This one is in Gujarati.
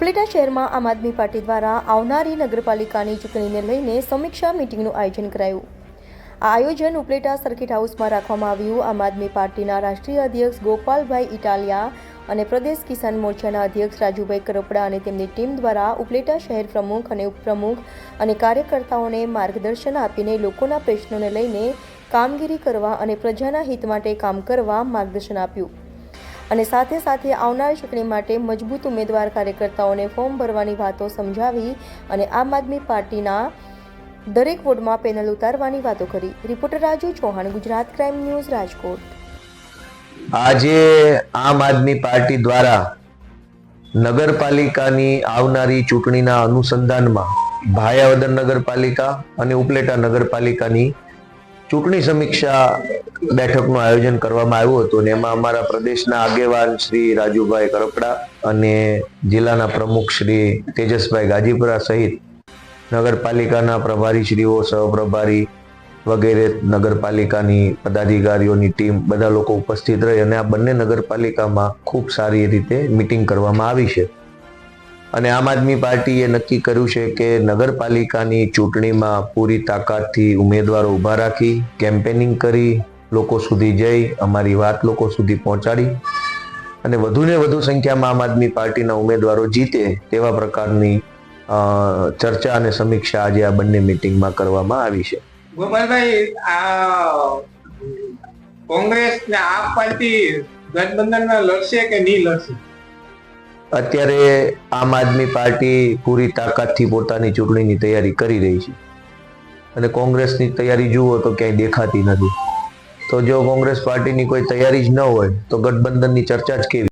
ઉપલેટા શહેરમાં આમ આદમી પાર્ટી દ્વારા આવનારી નગરપાલિકાની ચૂંટણીને લઈને સમીક્ષા મિટિંગનું આયોજન કરાયું. આ આયોજન ઉપલેટા સર્કિટ હાઉસમાં રાખવામાં આવ્યું. આમ આદમી પાર્ટીના રાષ્ટ્રીય અધ્યક્ષ ગોપાલભાઈ ઇટાલિયા અને પ્રદેશ કિસાન મોરચાના અધ્યક્ષ રાજુભાઈ કરપડા અને તેમની ટીમ દ્વારા ઉપલેટા શહેર પ્રમુખ અને ઉપપ્રમુખ અને કાર્યકર્તાઓને માર્ગદર્શન આપીને લોકોના પ્રશ્નોને લઈને કામગીરી કરવા અને પ્રજાના હિત માટે કામ કરવા માર્ગદર્શન આપ્યું. અને સાથે સાથે આવનાર ચૂંટણી માટે મજબૂત ઉમેદવાર કાર્યકર્તાઓને ફોર્મ ભરવાની વાતો સમજાવી અને આમ આદમી પાર્ટીના દરેક વોર્ડમાં પેનલ ઉતારવાની વાતો કરી. Reporter Raju Chauhan, Gujarat crime news, Rajkot. આજે આમ આદમી પાર્ટી દ્વારા નગરપાલિકાની આવનારી ચૂંટણીના અનુસંધાનમાં ભાયાવદર નગરપાલિકા અને ઉપલેટા નગરપાલિકાની ચૂંટણી સમીક્ષા બેઠકનું આયોજન કરવામાં આવ્યું હતું અને એમાં અમારા પ્રદેશના આગેવાન શ્રી રાજુભાઈ કરપડા અને જિલ્લાના પ્રમુખ શ્રી તેજસભાઈ ગાજીપુરા સહિત નગરપાલિકાના પ્રભારી શ્રીઓ સહપ્રભારી વગેરે નગરપાલિકાની પદાધિકારીઓની ટીમ બધા લોકો ઉપસ્થિત રહી અને આ બંને નગરપાલિકામાં ખૂબ સારી રીતે મિટિંગ કરવામાં આવી છે. અને આમ આદમી પાર્ટીએ નક્કી કર્યું છે કે નગરપાલિકાની ચૂંટણીમાં પૂરી તાકાતથી ઉમેદવારો ઊભા રાખી, કેમ્પેનિંગ કરી, લોકો સુધી જઈ, અમારી વાત લોકો સુધી પહોંચાડી અને વધુને વધુ સંખ્યામાં આમ આદમી પાર્ટીના ઉમેદવારો જીતે તેવા પ્રકારની ચર્ચા અને સમીક્ષા આજે આ બંને મિટિંગમાં કરવામાં આવી છે. ગોપાલભાઈ, આ કોંગ્રેસ ને આપ પાર્ટી ગઠબંધનમાં લડશે કે નહીં લડશે? અત્યારે આમ આદમી પાર્ટી પૂરી તાકાતથી પોતાની ચૂંટણીની તૈયારી કરી રહી છે. અને કોંગ્રેસની તૈયારી જુઓ તો ક્યાંય દેખાતી નથી. તો જો કોંગ્રેસ પાર્ટીની કોઈ તૈયારી જ ન હોય, તો ગઠબંધનની ચર્ચા જ કેવી?